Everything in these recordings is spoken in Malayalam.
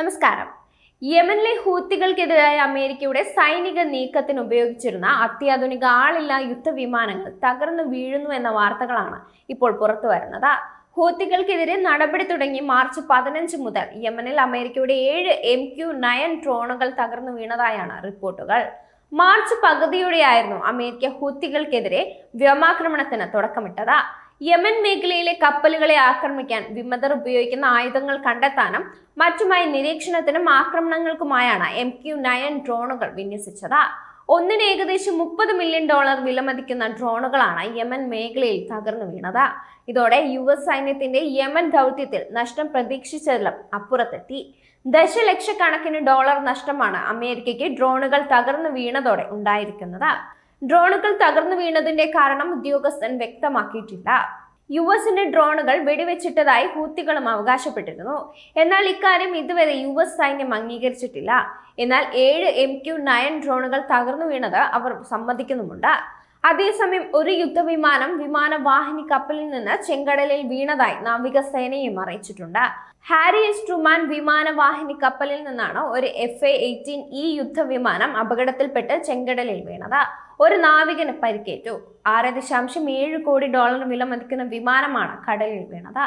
നമസ്കാരം. യമനിലെ ഹൂത്തികൾക്കെതിരായ അമേരിക്കയുടെ സൈനിക നീക്കത്തിന് ഉപയോഗിച്ചിരുന്ന അത്യാധുനിക ആളില്ലാ യുദ്ധവിമാനങ്ങൾ തകർന്നു വീഴുന്നു എന്ന വാർത്തകളാണ് ഇപ്പോൾ പുറത്തു വരുന്നത്. ഹൂത്തികൾക്കെതിരെ നടപടി തുടങ്ങി മാർച്ച് പതിനഞ്ച് മുതൽ യമനിൽ അമേരിക്കയുടെ ഏഴ് എം ക്യു നയൻ ഡ്രോണുകൾ തകർന്നു വീണതായാണ് റിപ്പോർട്ടുകൾ. മാർച്ച് പകുതിയോടെയായിരുന്നു അമേരിക്ക ഹൂത്തികൾക്കെതിരെ വ്യോമാക്രമണത്തിന് തുടക്കമിട്ടത്. യമൻ മേഖലയിലെ കപ്പലുകളെ ആക്രമിക്കാൻ വിമതർ ഉപയോഗിക്കുന്ന ആയുധങ്ങൾ കണ്ടെത്താനും മറ്റുമായി നിരീക്ഷണത്തിനും ആക്രമണങ്ങൾക്കുമായാണ് എം ക്യു നയൻ ഡ്രോണുകൾ വിന്യസിച്ചത്. ഒന്നിന് ഏകദേശം മുപ്പത് മില്യൺ ഡോളർ വിലമതിക്കുന്ന ഡ്രോണുകളാണ് യമൻ മേഖലയിൽ തകർന്നു വീണത്. ഇതോടെ യു എസ് സൈന്യത്തിന്റെ യമൻ ദൗത്യത്തിൽ നഷ്ടം പ്രതീക്ഷിച്ചതിലും അപ്പുറത്തെത്തി. ദശലക്ഷക്കണക്കിന് ഡോളർ നഷ്ടമാണ് അമേരിക്കയ്ക്ക് ഡ്രോണുകൾ തകർന്നു വീണതോടെ ഉണ്ടായിരിക്കുന്നത്. ഡ്രോണുകൾ തകർന്നു വീണതിന്റെ കാരണം ഉദ്യോഗസ്ഥൻ വ്യക്തമാക്കിയിട്ടില്ല. യു എസിന്റെ ഡ്രോണുകൾ വെടിവെച്ചിട്ടതായി ഹൂത്തികളും അവകാശപ്പെട്ടിരുന്നു. എന്നാൽ ഇക്കാര്യം ഇതുവരെ യു എസ് സൈന്യം അംഗീകരിച്ചിട്ടില്ല. എന്നാൽ ഏഴ് എം ക്യു നയൻ ഡ്രോണുകൾ തകർന്നു വീണത് അവർ സമ്മതിക്കുന്നുമുണ്ട്. അതേസമയം ഒരു യുദ്ധവിമാനം വിമാനവാഹിനി കപ്പലിൽ നിന്ന് ചെങ്കടലിൽ വീണതായി നാവികസേനയും അറിയിച്ചിട്ടുണ്ട്. ഹാരി എസ് ട്രുമാൻ വിമാനവാഹിനി കപ്പലിൽ നിന്നാണ് ഒരു എഫ് എ എയ്റ്റീൻ ഇ യുദ്ധവിമാനം അപകടത്തിൽപ്പെട്ട് ചെങ്കടലിൽ വീണത്. ഒരു നാവികന് പരിക്കേറ്റു. ആറ് ദശാംശം ഏഴ് കോടി ഡോളർ വില മതിക്കുന്ന വിമാനമാണ് കടലിൽ വീണത്.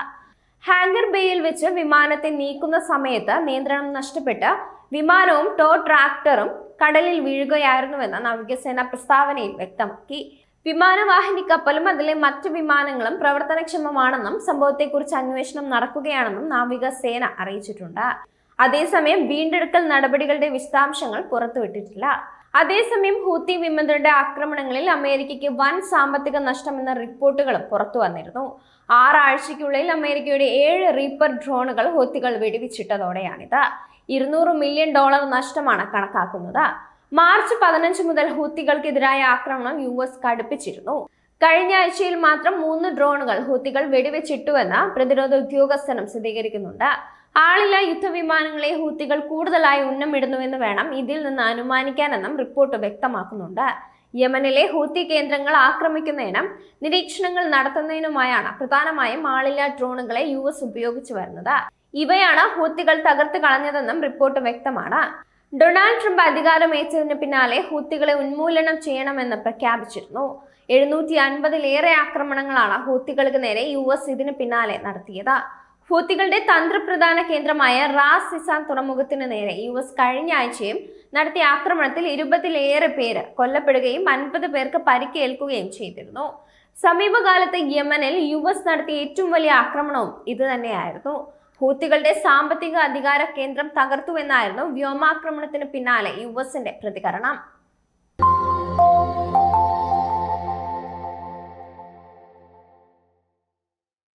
ഹാങ്കർ ബേയിൽ വെച്ച് വിമാനത്തെ നീക്കുന്ന സമയത്ത് നിയന്ത്രണം നഷ്ടപ്പെട്ട് വിമാനവും ടോ ട്രാക്ടറും കടലിൽ വീഴുകയായിരുന്നുവെന്ന് നാവികസേന പ്രസ്താവനയിൽ വ്യക്തമാക്കി. വിമാനവാഹിനി കപ്പലും അതിലെ മറ്റു വിമാനങ്ങളും പ്രവർത്തനക്ഷമമാണെന്നും സംഭവത്തെക്കുറിച്ച് അന്വേഷണം നടക്കുകയാണെന്നും നാവികസേന അറിയിച്ചിട്ടുണ്ട്. അതേസമയം വീണ്ടെടുക്കൽ നടപടികളുടെ വിശദാംശങ്ങൾ പുറത്തുവിട്ടിട്ടില്ല. അതേസമയം ഹൂത്തി വിമതരുടെ ആക്രമണങ്ങളിൽ അമേരിക്കയ്ക്ക് വൻ സാമ്പത്തിക നഷ്ടമെന്ന റിപ്പോർട്ടുകളും പുറത്തു വന്നിരുന്നു. ആറാഴ്ചയ്ക്കുള്ളിൽ അമേരിക്കയുടെ ഏഴ് റീപ്പർ ഡ്രോണുകൾ ഹൂത്തികൾ വെടിവെച്ചിട്ടതോടെയാണിത്. ഇരുന്നൂറ് മില്യൺ ഡോളർ നഷ്ടമാണ് കണക്കാക്കുന്നത്. മാർച്ച് പതിനഞ്ച് മുതൽ ഹൂത്തികൾക്കെതിരായ ആക്രമണം യു എസ് കടുപ്പിച്ചിരുന്നു. കഴിഞ്ഞ ആഴ്ചയിൽ മാത്രം മൂന്ന് ഡ്രോണുകൾ ഹൂത്തികൾ വെടിവെച്ചിട്ടുവെന്ന് പ്രതിരോധ ഉദ്യോഗസ്ഥനും സ്ഥിരീകരിക്കുന്നുണ്ട്. ആളില്ല യുദ്ധവിമാനങ്ങളെ ഹൂത്തികൾ കൂടുതലായി ഉന്നമിടുന്നുവെന്ന് വേണം ഇതിൽ നിന്ന് അനുമാനിക്കാനെന്നും റിപ്പോർട്ട് വ്യക്തമാക്കുന്നുണ്ട്. യമനിലെ ഹൂത്തി കേന്ദ്രങ്ങൾ ആക്രമിക്കുന്നതിനും നിരീക്ഷണങ്ങൾ നടത്തുന്നതിനുമായാണ് പ്രധാനമായും ആളില്ല ഡ്രോണുകളെ യു ഉപയോഗിച്ചു വരുന്നത്. ഇവയാണ് ഹൂത്തികൾ തകർത്ത് കളഞ്ഞതെന്നും റിപ്പോർട്ട് വ്യക്തമാണ്. ഡൊണാൾഡ് ട്രംപ് അധികാരമേറ്റതിന് പിന്നാലെ ഹൂത്തികളെ ഉന്മൂലനം ചെയ്യണമെന്ന് പ്രഖ്യാപിച്ചിരുന്നു. എഴുന്നൂറ്റി അൻപതിലേറെ ആക്രമണങ്ങളാണ് ഹൂത്തികൾക്ക് നേരെ യു എസ് ഇതിന് പിന്നാലെ നടത്തിയത്. ഹൂത്തികളുടെ തന്ത്രപ്രധാന കേന്ദ്രമായ റാസ് സിസാൻ തുറമുഖത്തിന് നേരെ യു എസ് കഴിഞ്ഞ ആഴ്ചയും നടത്തിയ ആക്രമണത്തിൽ ഇരുപതിലേറെ പേര് കൊല്ലപ്പെടുകയും അൻപത് പേർക്ക് പരിക്കേൽക്കുകയും ചെയ്തിരുന്നു. സമീപകാലത്ത് യമനിൽ യു എസ് നടത്തിയ ഏറ്റവും വലിയ ആക്രമണവും ഇത് തന്നെയായിരുന്നു. ഹൂത്തികളുടെ സാമ്പത്തിക അധികാര കേന്ദ്രം തകർത്തുവെന്നായിരുന്നു വ്യോമാക്രമണത്തിന് പിന്നാലെ യു എസിന്റെ പ്രതികരണം.